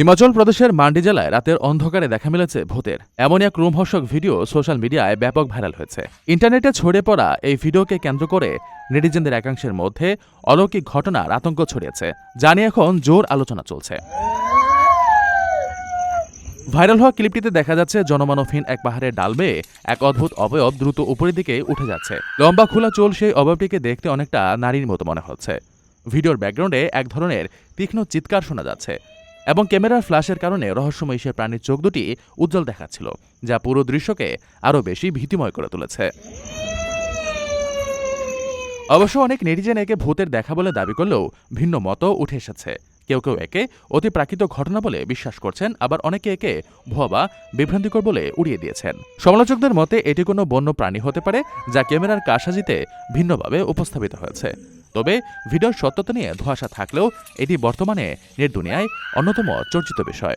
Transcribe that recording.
হিমাচল প্রদেশের মান্ডি জেলায় রাতের অন্ধকারে দেখা মিলেছে ভূতের। এমন এক রোমহর্ষক ভিডিও সোশ্যাল মিডিয়ায় ব্যাপক ভাইরাল হয়েছে। ইন্টারনেটে ছড়িয়ে পড়া এই ভিডিওকে কেন্দ্র করে নেটিজেনদের একাংশের মধ্যে অলৌকিক ঘটনার আতঙ্ক ছড়িয়েছে। যা নিয়ে এখন জোর আলোচনা চলছে। ভাইরাল হওয়া ক্লিপটিতে দেখা যাচ্ছে জনমানবহীন এক পাহাড়ের ডাল বেয়ে এক অদ্ভুত অবয়ব দ্রুত উপরের দিকে উঠে যাচ্ছে। লম্বা খোলা চোল সেই অবয়বটিকে দেখতে অনেকটা নারীর মতো মনে হচ্ছে। ভিডিওর ব্যাকগ্রাউন্ডে এক ধরনের তীক্ষ্ণ চিৎকার শোনা যাচ্ছে। এবং ক্যামেরার ফ্ল্যাশের কারণে রহস্যময় সে প্রাণীর চোখ দুটি উজ্জ্বল দেখাচ্ছিল, যা পুরো দৃশ্যকে আরও বেশি ভীতিময় করে তুলেছে। অবশ্য অনেক নেটিজেন একে ভূতের দেখা বলে দাবি করলেও ভিন্ন মতও উঠে এসেছে। কেউ কেউ একে অতি প্রাকৃত ঘটনা বলে বিশ্বাস করছেন, আবার অনেকে একে ভুয়া বা বিভ্রান্তিকর বলে উড়িয়ে দিয়েছেন। সমালোচকদের মতে এটি কোনো বন্য প্রাণী হতে পারে, যা ক্যামেরার কারসাজিতে ভিন্নভাবে উপস্থাপিত হয়েছে। তবে ভিডিওর সত্যতা নিয়ে ধোয়াশা থাকলেও এটি বর্তমানে নেট দুনিয়ায় অন্যতম চর্চিত বিষয়।